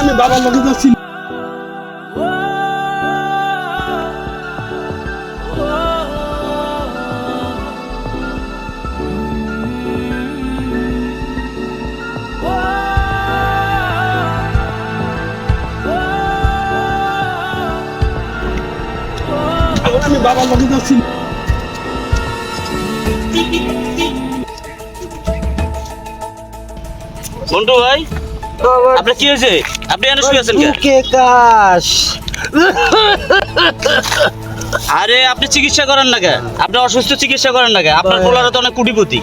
আমি বাবার লোকে যাচ্ছি আমি বাবার লোকে যাচ্ছি মন্টু ভাই আপনার কি হয়েছে? আপনি এনে শুয়ে আছেন কে কাশ? আরে আপনি চিকিৎসা করেন না কেন? আপনি অসুস্থ চিকিৎসা করেন না কেন? আপনার পোলারা তো অনেক কুটিপতি।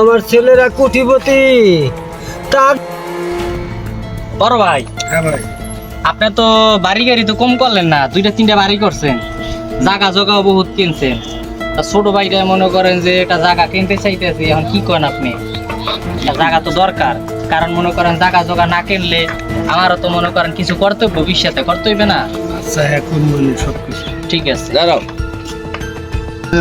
আমার ছেলেরা কোটিপতি। তার বড় ভাই। হ্যাঁ ভাই। আপনি তো বাড়ি গাড়ি তো কম করলেন না দুইটা তিনটা বাড়ি করছেন। জায়গা জগাও বহুত কিনছেন। ছোট ভাইটা মনে করেন যে একটা জায়গা কিনতে চাইতেছি এখন কি করেন আপনি? জায়গা তো দরকার। কারণ মনে করেন জায়গা জগা না কিনলে আমারও তো মনে করেন কিছু কর্তব্য ভবিষ্যতে করতে না? আচ্ছা এখন মানে সব কিছু ঠিক আছে। দাঁড়াও।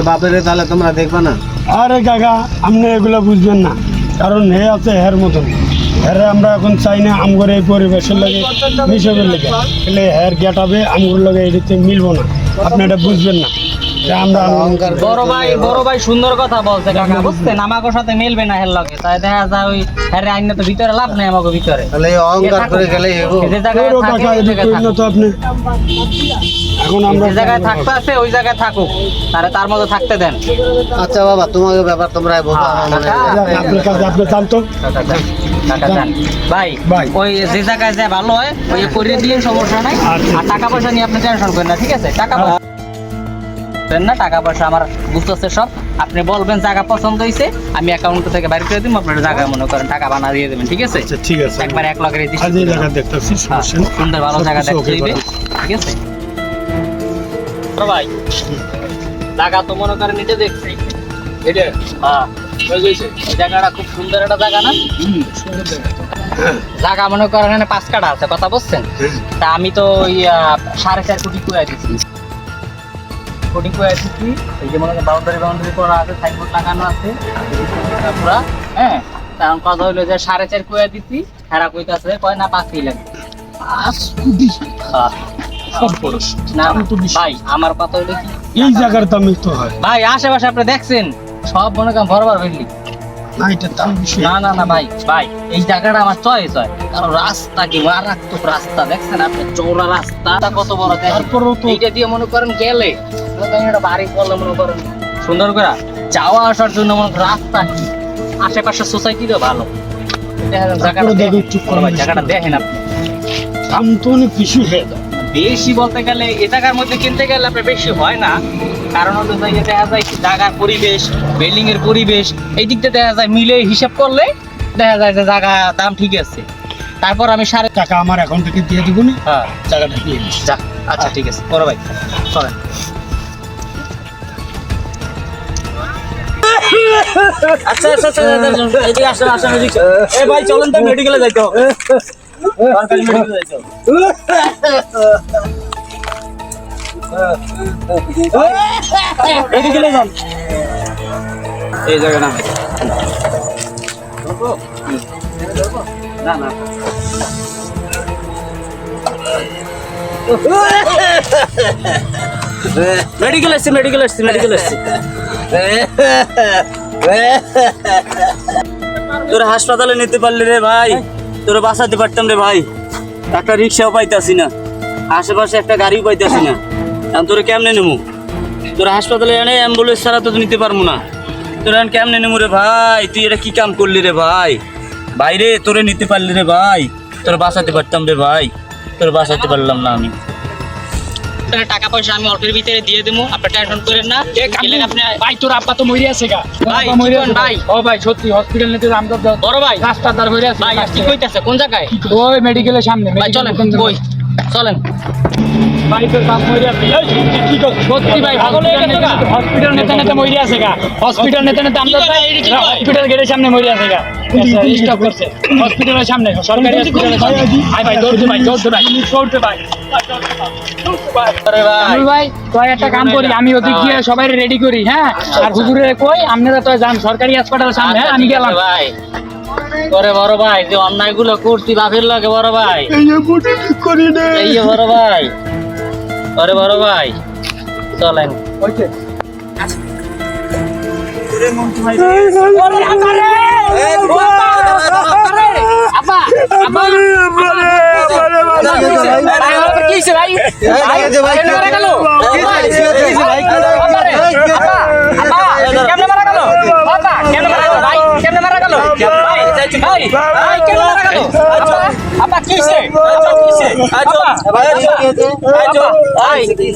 বাপের তাহলে তোমরা দেখবা না? আরে কাকা আপনি এগুলো বুঝবেন না। কারণ হে আছে হের মতন। হেরে আমরা এখন চাই না আমগর এই পরিবেশের লাগে মিশবের লাগে। এলে হের গেটাবে আমগুর লাগে এটাতে মিলবো না। আপনি এটা বুঝবেন না। বড় ভাই বড় ভাই সুন্দর কথা বলছে কাকা বুঝছেন আমাকে সাথে মিলবে না হের লগে। তাই দেখা যায় ওই হ্যাঁ আইনে তো ভিতরে লাভ নাই আমাকে ভিতরে। তাহলে অহংকার করে গেলে এখন আমরা যে জায়গায় থাকতে আছে ওই জায়গায় থাকুক। তারে তার মতো থাকতে দেন। আচ্ছা বাবা তোমাকে ব্যাপার তোমরা বোঝা কাকা। আপনার কাছে আপনি জানতো? ভাই। ওই যে জায়গায় যা ভালো হয় ওই করে দিন সমস্যা নাই। আচ্ছা। আর টাকা পয়সা নিয়ে আপনি টেনশন করেন না ঠিক আছে? টাকা পয়সা দেন না টাকা পয়সা আমার বুঝতেছে সব। আপনি বলবেন জায়গা পছন্দ হয়েছে আমি অ্যাকাউন্ট থেকে বাইর করে দিব আপনার জায়গা মনে করেন টাকা বানা দিয়ে দেবেন ঠিক আছে? আচ্ছা ঠিক আছে। একবার এক লাখের দিচ্ছি আজ এই জায়গা দেখতেছি সমস্যা নেই। সুন্দর ভালো জায়গা দেখতে দিবে ঠিক আছে? ভাই। জায়গা তো মনে করেন নিচে দেখছি। এটা? হ্যাঁ। হয়ে গেছে। এই জায়গাটা খুব সুন্দর একটা জায়গা না? সুন্দর জায়গা জায়গা মনে করেন এখানে পাঁচ কাটা আছে কথা বুঝছেন? তা আমি তো সাড়ে চার কোটি কুয়া দিচ্ছি কোটি কুয়া দিচ্ছি এই যে মনে বাউন্ডারি বাউন্ডারি করা আছে সাইনবোর্ড লাগানো আছে। পুরা হ্যাঁ? কারণ কথা হইল যে সাড়ে চার কুয়া দিচ্ছি হেরা কইতাছে কয় না পাঁচই লাগবে হ্যাঁ। ভাই আমার কথা হইল কি? এই জায়গার দামই তো হয়। ভাই আশেপাশে আপনি দেখছেন? সব মনে করেন ভরবার বিল্ডিং না না না ভাই ভাই এই জায়গাটা আমার চয়েস হয়। কারণ রাস্তা কি মারাত্মক রাস্তা দেখছেন আপনি? চৌড়া রাস্তা। কত বড় দেখেন এইটা দিয়ে মনে করেন গেলে বাড়ি করলে মনে করেন সুন্দর করে যাওয়া আসার জন্য মনে করেন রাস্তা কি? আশেপাশে সোসাইটিও ভালো। জায়গাটা দেখেন। জায়গাটা আপনি। দাম তো অনেক বেশি। হয়ে যায় বেশি বলতে গেলে এ জায়গার মধ্যে কিনতে গেলে আপনার বেশি হয় না। কারণ হলো যে দেখা যায় জায়গার পরিবেশ বিল্ডিং এর পরিবেশ এই দিকটা দেখা যায় মিলে হিসাব করলে দেখা যায় যে জায়গা দাম ঠিক আছে। তারপর আমি সাড়ে টাকা আমার অ্যাকাউন্ট থেকে দিয়ে দিব না। হ্যাঁ। নিস যাক আচ্ছা ঠিক আছে। বড় ভাই চলেন। আচ্ছা আচ্ছা আচ্ছা এদিকে আসেন আসেন, এদিকে এ ভাই, চলেন তো মেডিকেলে যাইতে সরকারি মেডিকেলে যাইতে এই জায়গা মেডিকেল আসছে মেডিকেল আসছে মেডিকেল আসছে তোরা হাসপাতালে নিতে পারলি রে ভাই। তোরা বাঁচাতে পারতাম রে ভাই। একটা রিক্সাও পাইতাছি না। আশেপাশে একটা গাড়িও পাইতাছি না। এখন তোরা কেমনে নেব তোরা হাসপাতালে এনে অ্যাম্বুলেন্স ছাড়া তো নিতে পারব না। তোরা এখন কেমনে নেব রে ভাই? তুই এটা কি কাম করলি রে ভাই? বাইরে তোরে নিতে পারলি রে ভাই। তোরা বাঁচাতে পারতাম রে ভাই। তোরা বাঁচাতে পারলাম না আমি। টাকা পয়সা আমি অল্পের ভিতরে দিয়ে দেবো আপনার টেনশন করেন না। আপনি ভাই তোর আব্বা তো মরে আছে গা। ভাই, ভাই? ও ভাই সত্যি হসপিটাল নিতে তো। বড় ভাই। রাস্তা তার মরে আছে। ভাই কি কইতাছে? কোন জায়গায়? ওই মেডিকেলের সামনে ভাই চলেন কই চলেন। ভাই তোর মরে আছে। কি কর- সত্যি ভাই হসপিটাল নেতা নেতা মরে আছে গা। হসপিটাল নেতা নেতা আমরা হসপিটাল গেটের সামনে মরে আছে গা। স্টপ করছে। হসপিটালের সামনে সরকারি হসপিটালের সামনে। ভাই ভাই দৌড়তে ভাই। দৌড়তে ভাই দৌড়তে ভাই। আমি ভাই একটা কাম করি আমি ওদিক গিয়ে সবাই রেডি করি হ্যাঁ? আর হুজুরে কই? আপনারা তো যান সরকারি হাসপাতালের সামনে হ্যাঁ? আমি গেলাম। ভাই। করে বড় ভাই যে অন্যায়গুলো করছি বাপের লাগে বড় ভাই। এই যে বুটি ঠিক করি নে এই যে বড় ভাই করে বড় ভাই চলেন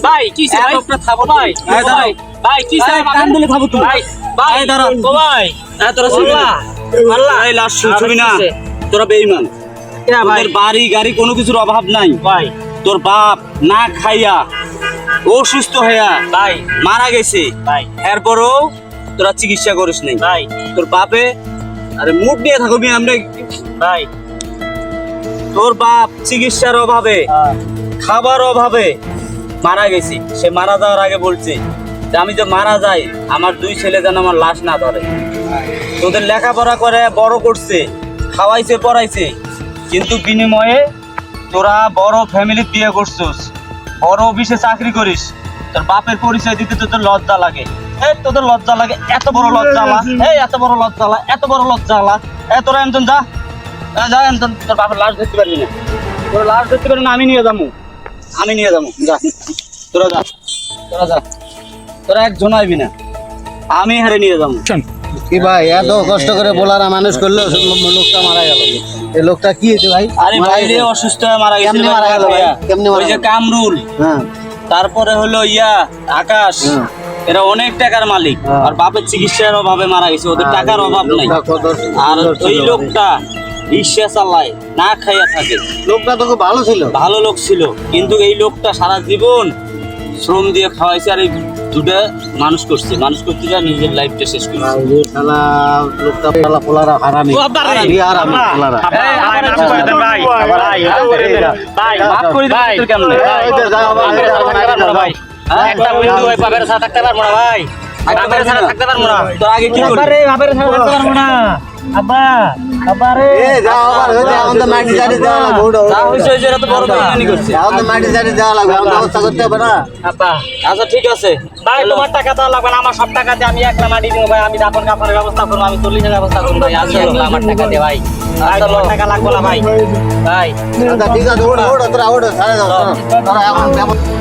ভাই কিসে ভাই থামো ভাই ভাই ভাই কিসে কান দিলে থামো তুমি ভাই ভাই দাঁড়া ও ভাই হ্যাঁ তোরা শুনলা আল্লাহ এই লাশ ছবি না তোরা বেঈমান তোদের বাড়ি গাড়ি কোনো কিছুর অভাব নাই ভাই তোর বাপ না খাইয়া অসুস্থ হইয়া ভাই মারা গেছে ভাই এরপরও তোরা চিকিৎসা করিস নাই ভাই তোর বাপে আরে মুড নিয়ে থাকো থাকবি আমরা ভাই। তোর বাপ চিকিৎসার অভাবে খাবার অভাবে মারা গেছি। সে মারা যাওয়ার আগে বলছে যে আমি যে মারা যাই আমার দুই ছেলে যেন আমার লাশ না ধরে। তোদের লেখাপড়া করে বড় করছে খাওয়াইছে পড়াইছে। কিন্তু বিনিময়ে তোরা বড় ফ্যামিলি বিয়ে করছিস বড় অফিসে চাকরি করিস তোর বাপের পরিচয় দিতে তো তোর লজ্জা লাগে। এই তোদের লজ্জা লাগে এত বড় লজ্জা আলা। এই এত বড় লজ্জা আলা এত বড় লজ্জা আলা। এ তোরা এমন যা। এ যা এমন তোর বাপের লাশ ধরতে পারবি না তোর লাশ ধরতে পারবি না আমি নিয়ে যাব। আমি নিয়ে যাব যা। তোরা যা তোরা যা। তোরা একজন আইবি না। আমি হারে নিয়ে যাব। কি ভাই এত কষ্ট করে বলারা মানুষ করল লোকটা মারা গেল। এই লোকটা কি হয়েছে ভাই? আরে ভাই রে অসুস্থ হয়ে মারা গেছে কেমনে মারা গেল ভাই? কেমনে মারা ওই যে গেল? কামরুল। হ্যাঁ। তারপরে হলো ইয়া আকাশ। হুম। এরা অনেক টাকার মালিক হ্যাঁ। আর বাপের চিকিৎসার অভাবে মারা গেছে ওদের টাকার অভাব নাই লোকটা আর ওই লোকটা রিক্সা চালায় না খাইয়া থাকে লোকটা তো খুব ভালো ছিল ভালো লোক ছিল কিন্তু এই লোকটা সারা জীবন শ্রম দিয়ে খাওয়াইছে আর এই দুটা মানুষ করছে মানুষ করতে যা নিজের লাইফটা শেষ করছে লোকটা শালা পোলারা হারামি ভাই হ্যাঁ? একটা বন্ধু ওই বাপের সাথে থাকতে পারব না ভাই। বাপের সাথে থাকতে পারব না। তোর আগে কি করলি? বাপের সাথে থাকতে পারব না। আব্বা আব্বা রে। এই যাও আবার, ওই যে আমাদের মাটি জারি দেওয়া লাগবে, ওটা, ওটা, যা হয়েছে হয়েছে, এরা তো বড় বেইমানি করছে। আমাদের মাটি জারি দেওয়া লাগবে, আমাদের ব্যবস্থা করতে হবে না। আব্বা আচ্ছা ঠিক আছে। ভাই তোমার টাকা তো লাগবে না আমার সব টাকা দিয়ে আমি একটা মাটি দিব ভাই। আমি দাপন কাপড়ের ব্যবস্থা করব আমি চল্লিশের ব্যবস্থা করব ভাই। আমার টাকা দিয়ে ভাই। ভাই, তোমার টাকা লাগবে না ভাই। ভাই। আচ্ছা ঠিক আছে ওটা ওটা তোরা ওটা ছাড়ে দাও তোরা- তোরা এখন ব্যবস্থা